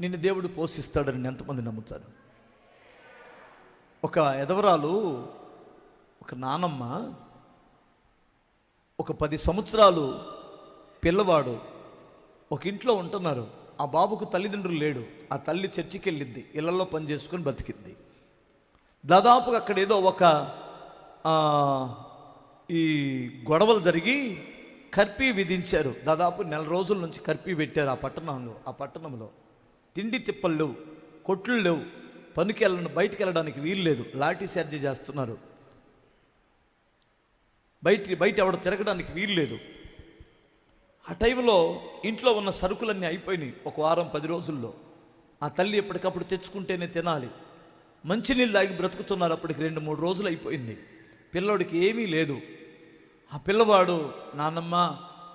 నిన్ను దేవుడు పోషిస్తాడని ఎంతమంది నమ్ముతారు? ఒక ఎదవరాలు ఒక నానమ్మ ఒక పది సంవత్సరాలు పిల్లవాడు ఒక ఇంట్లో ఉంటున్నారు. ఆ బాబుకు తల్లిదండ్రులు లేడు. ఆ తల్లి చర్చికి వెళ్ళింది ఇళ్ళలో పని చేసుకొని బతికింది దాదాపుగా అక్కడ ఏదో ఒక ఈ గొడవలు జరిగి కర్పీ విధించారు. దాదాపు నెల రోజుల నుంచి కర్పీ పెట్టారు ఆ పట్టణంలో ఆ పట్టణంలో. తిండి తిప్పలు లేవు కొట్లు లేవు పనికి వెళ్ళను బయటికి వెళ్ళడానికి వీలు లేదు. లాఠీ చార్జ్ చేస్తున్నారు. బయట బయట ఎవడ తిరగడానికి వీలు లేదు. ఆ టైంలో ఇంట్లో ఉన్న సరుకులన్నీ అయిపోయినాయి ఒక వారం పది రోజుల్లో. ఆ తల్లి ఎప్పటికప్పుడు తెచ్చుకుంటేనే తినాలి. మంచినీళ్ళు తాగి బ్రతుకుతున్నారు అప్పటికి రెండు మూడు రోజులు అయిపోయింది. పిల్లోడికి ఏమీ లేదు. ఆ పిల్లవాడు నాన్నమ్మ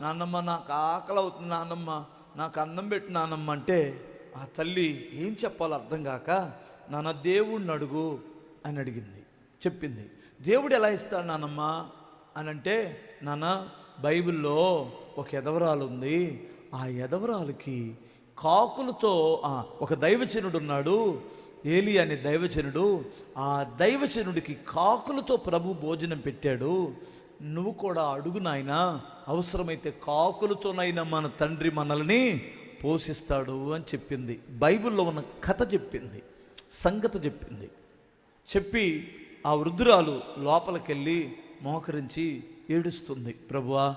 నాన్నమ్మ నాకు ఆకలి అవుతుంది నాన్నమ్మ నాకు అన్నం పెట్టు నాన్నమ్మ అంటే ఆ తల్లి ఏం చెప్పాలో అర్థం కాక నాన్న దేవుణ్ణి అడుగు అని అడిగింది. చెప్పింది. దేవుడు ఎలా ఇస్తాడు నానమ్మా అని అంటే నాన్న బైబిల్లో ఒక ఎదవరాలు ఉంది. ఆ ఎదవరాలకి కాకులతో ఒక దైవచనుడు ఉన్నాడు. ఏలి అనే దైవచనుడు ఆ దైవచనుడికి కాకులతో ప్రభు భోజనం పెట్టాడు. నువ్వు కూడా అడుగు నాయన అవసరమైతే కాకులతోనైనా మన తండ్రి మనల్ని పోషిస్తాడు అని చెప్పింది. బైబిల్లో ఉన్న కథ చెప్పింది. సంగతి చెప్పింది. చెప్పి ఆ వృద్ధురాలు లోపలికెళ్ళి మోకరించి ఏడుస్తుంది. ప్రభువా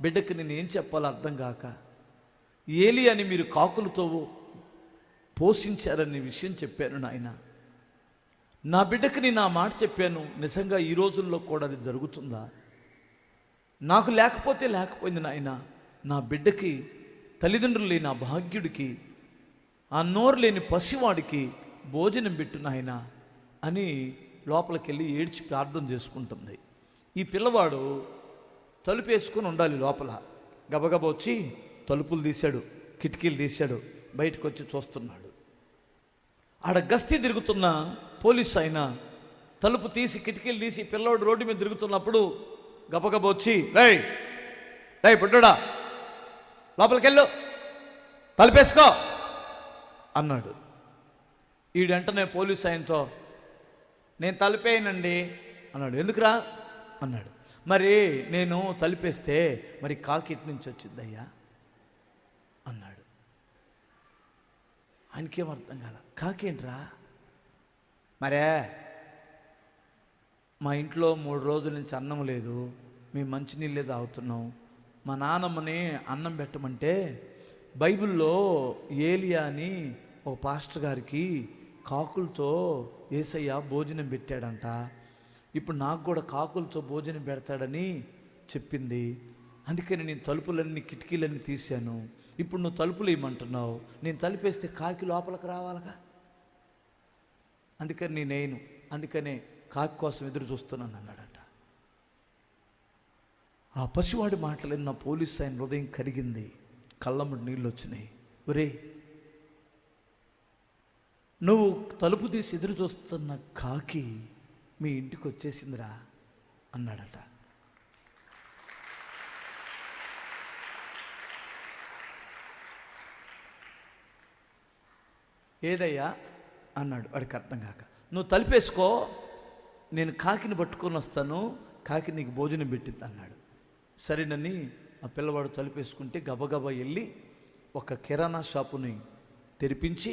బిడ్డకి నేను ఏం చెప్పాలో అర్థం కాక ఏలి అని మీరు కాకులతో పోషించారనే విషయం చెప్పాను నాయన. నా బిడ్డకి నేను ఆ మాట చెప్పాను. నిజంగా ఈ రోజుల్లో కూడా అది జరుగుతుందా? నాకు లేకపోతే లేకపోయింది నాయన. నా బిడ్డకి తల్లిదండ్రులు లేని ఆ భాగ్యుడికి ఆ నోరు లేని పసివాడికి భోజనం పెట్టు నాయన అని లోపలికి వెళ్ళి ఏడ్చి ప్రార్థన చేసుకుంటుంది. ఈ పిల్లవాడు తలుపు వేసుకొని ఉండాలి లోపల. గబగబా వచ్చి తలుపులు తీశాడు కిటికీలు తీశాడు బయటకు వచ్చి చూస్తున్నాడు. ఆడ గస్తీ తిరుగుతున్న పోలీస్ ఆయన తలుపు తీసి కిటికీలు తీసి పిల్లోడు రోడ్డు మీద తిరుగుతున్నప్పుడు గబగబా వచ్చి రై రై పుట్టడా లోపలికెళ్ళు. తలుపేసుకో. అన్నాడు. ఈడంటనే పోలీస్ ఆయనతో నేను తలిపేయనండి. అన్నాడు. ఎందుకురా? అన్నాడు. మరి నేను తలిపేస్తే మరి కాకి ఇటు నుంచి వచ్చిందయ్యా? అన్నాడు. ఆయనకేం అర్థం కాల. కాకేంట్రా మరే మా ఇంట్లో మూడు రోజుల నుంచి అన్నం లేదు. మేము మంచినీళ్ళే తాగుతున్నాం. మా నాన్నమ్మని అన్నం పెట్టమంటే బైబిల్లో ఏలియా అని ఒక పాస్టర్ గారికి కాకులతో ఏసయ్య భోజనం పెట్టాడంట. ఇప్పుడు నాకు కూడా కాకులతో భోజనం పెడతాడని చెప్పింది. అందుకని నేను తలుపులన్నీ కిటికీలన్నీ తీశాను. ఇప్పుడు నువ్వు తలుపులు ఇవ్వమంటున్నావు. నేను తలుపేస్తే కాకి లోపలికి రావాలగా? అందుకని నేనేను అందుకనే కాకి కోసం ఎదురు చూస్తున్నాను అన్నాడట ఆ పసివాడి మాటలు నా పోలీస్ ఆయన హృదయం కరిగింది. కళ్ళముడు నీళ్ళు వచ్చినాయి. ఒరే నువ్వు తలుపు తీసి ఎదురు చూస్తున్న కాకి మీ ఇంటికి వచ్చేసిందిరా అన్నాడట. ఏదయ్యా? అన్నాడు. వాడికి అర్థం కాక. నువ్వు తలుపేసుకో నేను కాకిని పట్టుకొని వస్తాను కాకి నీకు భోజనం పెట్టింది అన్నాడు. సరేనని ఆ పిల్లవాడు తలుపేసుకుంటే గబగబా వెళ్ళి ఒక కిరాణా షాపుని తెరిపించి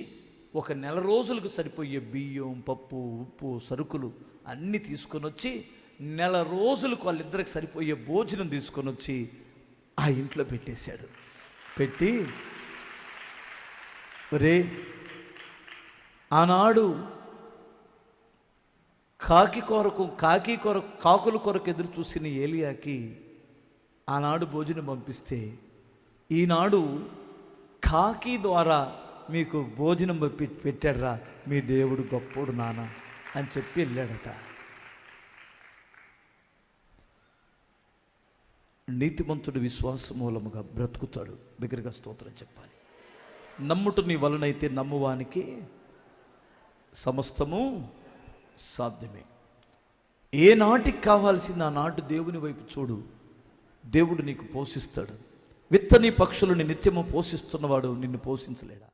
ఒక నెల రోజులకు సరిపోయే బియ్యం పప్పు ఉప్పు సరుకులు అన్నీ తీసుకొని వచ్చి నెల రోజులకు వాళ్ళిద్దరికి సరిపోయే భోజనం తీసుకొని వచ్చి ఆ ఇంట్లో పెట్టేశాడు. పెట్టి రే ఆనాడు కాకి కొరకు కాకి కొరకు కాకుల కొరకు ఎదురు చూసిన ఏలియాకి ఆనాడు భోజనం పంపిస్తే ఈనాడు కాకి ద్వారా మీకు భోజనం పె- పెట్టాడురా మీ దేవుడు గొప్పోడు నాన్న అని చెప్పి వెళ్ళాడట. నీతిమంతుడు విశ్వాస మూలముగా బ్రతుకుతాడు. బిగ్గరగా స్తోత్రం చెప్పాలి. నమ్ముట నీ వలనైతే నమ్మువానికి సమస్తము సాధ్యమే. ఏ నాటికి కావాల్సింది ఆ నాటు దేవుని వైపు చూడు. దేవుడు నీకు పోషిస్తాడు. విత్తని పక్షులని నిత్యము పోషిస్తున్నవాడు నిన్ను పోషించలేడా?